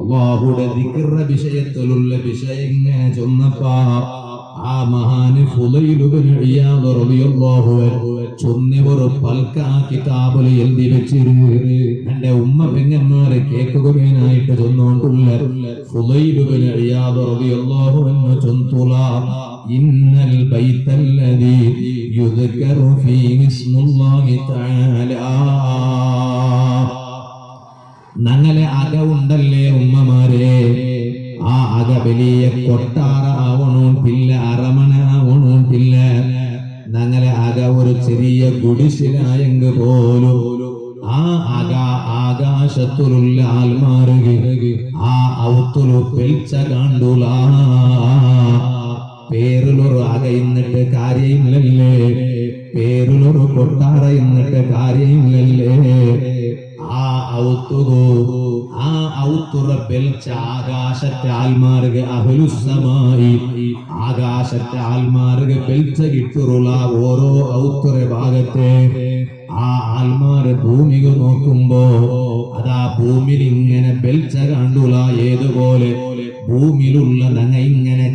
അല്ലാഹുടെ ദിക്റ വിഷയത്തിലുള്ള വിഷയം ഇങ്ങനെ ചൊന്നപ്പാ. ആ മഹാന് ചൊന്നവർ പൽക്ക ആ കിതാബിൽ എഴുതി വെച്ചിരുന്നു. എന്റെ ഉമ്മ പെങ്ങന്മാരെ കേൾക്കുകയായിട്ട് ചൊന്നുകൊണ്ടുള്ള ഫുലൈലുബിൻ ഇയാദ് റളിയല്ലാഹു അൻഹു ചൊന്തുല ഇന്നൽ يذكر فيه اسم الله തആല ഞങ്ങളെ അക ഉണ്ടല്ലേ ഉമ്മമാരെ? ആ അക വലിയ കൊട്ടാര ആവണോട്ടില്ല അരമന ആവണോട്ടില്ല ഞങ്ങളെ അക ഒരു ചെറിയ ഗുഡിസിലായെങ്കിൽ പോലും ആ അക ആകാശത്തിലുള്ള ആൽമാറുക ആ ഔത്തുലു പെൽച്ച കണ്ടുല പേരിലൊരു അക എന്നിട്ട് കാര്യമില്ലല്ലേ? പേരിലൊരു കൊട്ടാര എന്നിട്ട് കാര്യമില്ലല്ലേ? ആ ഔത്തുകോ ആ ഔത്തുറ പെൽച്ച ആകാശത്തെ ആൽമാർഗ് അഹലുസമായി. ആകാശത്തെ ആൽമാർഗ് പെൽച്ച കിട്ടുറുള്ള ഓരോ ഔത്തുറ ഭാഗത്തെ ആ ആൽമാർ ഭൂമിക നോക്കുമ്പോ അതാ ഭൂമിയിൽ ഇങ്ങനെ പെൽച്ച കണ്ടുള്ള ഏതുപോലെ ഭൂമിയിലുള്ള നങ്ങ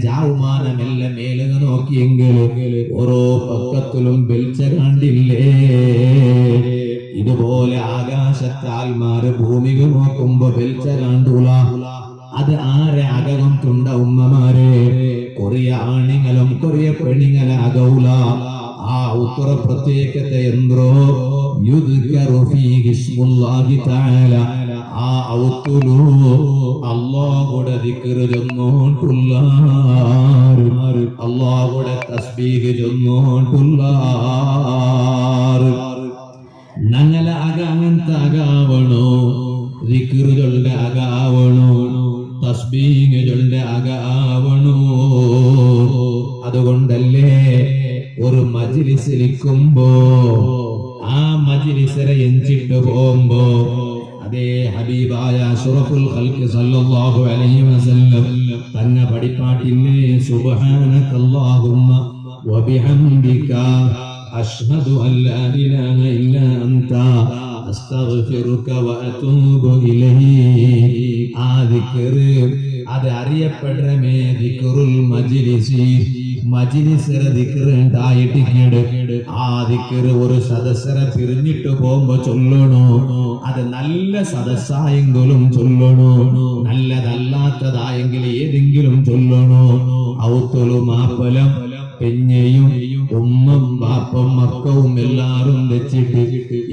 ഇങ്ങനെ ജാവുമാനമെല്ല മേലുക നോക്കിയെങ്കിൽ ഓരോ പക്കത്തിലും വെളിച്ച കണ്ടില്ലേ? ഇതുപോലെ ആകാശത്താൽമാര് ഭൂമിക നോക്കുമ്പോ വെളിച്ച കണ്ടൂല. അത് ആരെ അകകം തുണ്ട ഉമ്മമാരെ? കൊറിയ ആണിങ്ങളും കൊറിയ പെണ്ണിങ്ങളെ അകൗല ആ ഉത്തര പ്രത്യേകത എന്തോ? ആ ഔത്തുലു അള്ളാഹുടെ ദിക്ർ ചെന്നോട്ടുള്ള തസ്ബീഹ് ചൊന്നോണ്ടുള്ള ഞങ്ങളെ അക അങ്ങനത്തെ അകാവണോ? ദിക്റുകളുടെ അകാവണോ? തസ്ബീഹുകളുടെ അതുകൊണ്ടല്ലേ ഒരു മജിലിസിരിക്കുമ്പോ ആ മജിലിസരെ എഞ്ചിട്ട് പോകുമ്പോ അതേ ഹബീബായ സുറഫുൽ ഖൽഖ് സല്ലല്ലാഹു അലൈഹി വസല്ലം തന്ന പടിപ്പാട്ടില്ലേ സുബ്ഹാനകല്ലാഹുമ്മ വബിഹംദിക أشهد أن لا إله إلا أنت أستغفرك وأتوب إليك ആ ദിക്റ് അത് അറിയപ്പെടുമേ ദിക്റുൽ മജ്ലിസി മജ്ലിസിലെ ദിക്റ് ഉണ്ടായിട്ടിങ്ങട് ആ ദിക്റ് ഒരു സദസ്സരെ പിരിഞ്ഞിട്ട് പോകുമ്പോ ചൊല്ലണോ അത് നല്ല സദസ്സായെങ്കിലും ചൊല്ലണോ നല്ലതല്ലാത്തതായെങ്കിൽ ഏതെങ്കിലും ചൊല്ലണോ ഔത്തൊലു മാപ്പലം പെഞ്ഞയും ഉമ്മും ബാപ്പും മക്കവും എല്ലാരും വെച്ചിട്ട്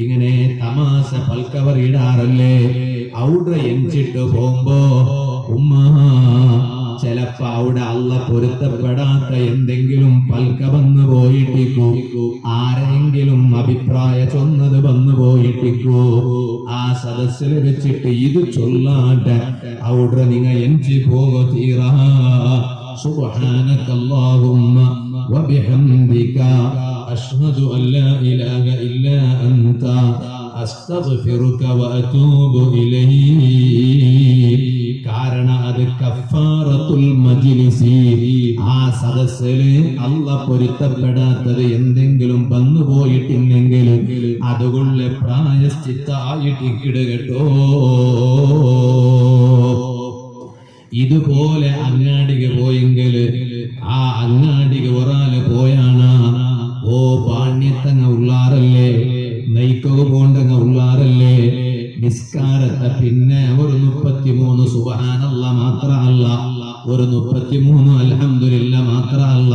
ഇങ്ങനെ തമാശ പൽക്കവർ ഇടാറല്ലേ? അവിടെ എനിച്ചിട്ട് പോകുമ്പോ ഉമ്മ ചിലപ്പോ അവിടെ അല്ല പൊരുത്തപ്പെടാത്ത എന്തെങ്കിലും പൽക്ക വന്നു പോയിട്ടിക്കൂ. ആരെങ്കിലും അഭിപ്രായ ചൊന്നത് വന്നു പോയിട്ടിക്കൂ. ആ സദസ്സിൽ വെച്ചിട്ട് ഇത് ചൊല്ലാട്ട. അവിടെ നിങ്ങൾ എഞ്ചി പോകോ തീറാ സുബാനക്കല്ലാകുമ്മ وبحمدك أشهد أن لا إله إلا أنت أستغفرك وأتوب إليك കാരണം അത് കഫാറത്തുൽ മജ്ലിസി ആ സദസ്സില് അല്ല പൊരുത്തപ്പെടാത്തത് എന്തെങ്കിലും വന്നു പോയിട്ടുണ്ടെങ്കിൽ അതുകൊണ്ട് പ്രായശ്ചിത്തായിട്ട് കിടകട്ടോ ഇതുപോലെ അങ്ങാടിക പോയെങ്കിൽ ആ അങ്ങാടിക ഒരാൾ പോയാണ്. ഓ പാണ്യത്തങ്ങ ഉള്ളാറല്ലേ? നയിക്കുക പോണ്ടങ്ങ ഉള്ളാറല്ലേ? നിസ്കാരത്തെ പിന്നെ ഒരു മുപ്പത്തിമൂന്ന് സുബാനല്ല മാത്രമല്ല. ഒരു മുപ്പത്തിമൂന്ന് അലഹമില്ല മാത്രമല്ല.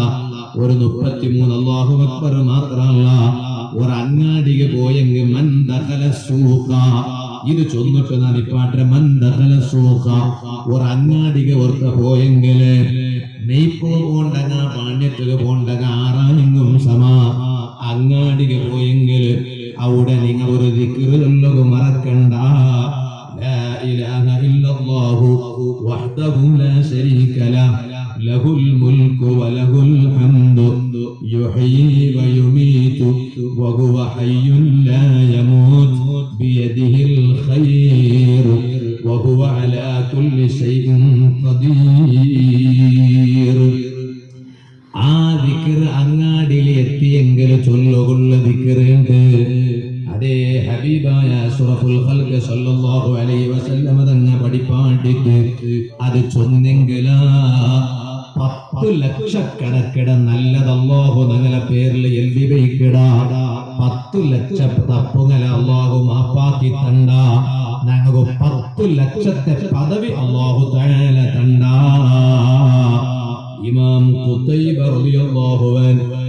ഒരു മുപ്പത്തിമൂന്ന് അള്ളാഹു അക്ബർ മാത്രമല്ല. ഒരു അങ്ങാടിക പോയെങ്കിൽ മൻ ദഖല സൂഖ. ഇത് ചൊന്നിട്ട് നാൻ ഇപ്പാട്ടെ മന്ദകല സൂഖ. ഒരു അങ്ങാടിക ഓർത്ത പോയെങ്കിൽ മെയ്പ്പോ പോണ്ടങ്ങ പണ്ഡിറ്റ് പോണ്ടങ്ങ ആറായിങ്ങും സമാ. അങ്ങാടി പോയെങ്കിൽ അവിടെ നിങ്ങൾ ഒരു ദിക്കുകൊണ്ട് മറക്കണ്ട ുംഹുവഹുവല കുല്ലി എത്തിയെങ്കിൽ ചൊല്ലുകൊള്ള ദിക്കറുണ്ട് അതേ. ഹബീബായ അഷ്റഫുൽ ഖൽഖ് സല്ലല്ലാഹു അലൈഹി വസല്ലമ തങ്ങ പഠിപ്പാണ്ടിട്ട് അത് ചൊന്നെങ്കിലാ. പത്ത് ലക്ഷക്കണക്കിട നല്ലത് അല്ലാഹു ഞങ്ങളെ പേരിൽ എൽബി വയ്ക്കിട പത്തു ലക്ഷ തപ്പുങ്ങളെ അല്ലാഹു മാപ്പാക്കി തണ്ട. ഞങ്ങൾക്ക് പത്തു ലക്ഷത്തെ പദവി തആല തണ്ട. ഇമാം ഖുതൈബ റളിയല്ലാഹു അൻഹു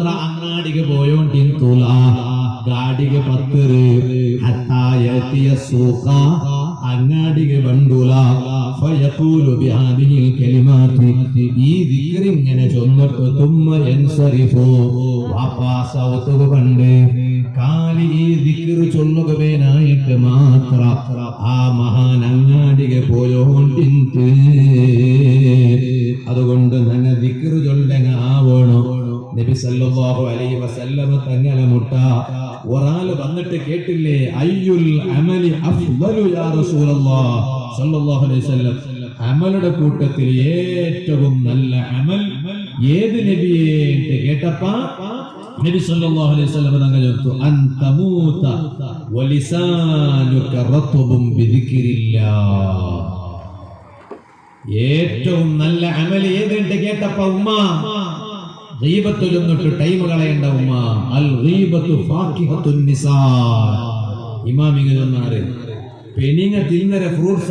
മാത്ര അങ്ങാടിക്ക് പോയോണ്ടിന്തുല ഗാഡിക്ക് പത്ത് ഹത്തായത്തിയ സൂഖ. അങ്ങാടിക്ക് വണ്ടുല. ഫയഖൂലു ഈ ദിക്ർ ഇങ്ങനെ ചൊന്നിട്ട് തുമ്മ ഈ ദിക്ർ മാത്ര. ആ മഹാൻ അങ്ങാടിക്ക് പോയോണ്ടിന്ത് സല്ലല്ലാഹു അലൈഹി വസല്ലമ തങ്ങളെ മുട്ട. ഒരാൾ വന്നിട്ട് കേട്ടില്ലേ? അയ്യുൽ അമലി അഫ്ദലു യാ റസൂലല്ലാഹ് സല്ലല്ലാഹു അലൈഹി വസല്ലം. അമലുടെ കൂട്ടത്തിൽ ഏറ്റവും നല്ല അമൽ ഏത് നബിയെ എന്ന് കേട്ടപ്പ? നബി സല്ലല്ലാഹു അലൈഹി വസല്ലം തങ്ങൾ ചോദിച്ചു അൻ തമൂത വലിസാനുക റത്ബും ബിദിക്രില്ലാഹ് ഏറ്റവും നല്ല അമൽ ഏതെന്ന് കേട്ടപ്പ ഉമ്മ? ഗീബത്ത് ചൊന്നിട്ട് ടൈം ഉമ്മ. അൽ റീബത്തു ഫാക്കിഹത്തുൻ നിസാ. പെനിങ്ങ തിന്നര ഫ്രൂട്ട്സ്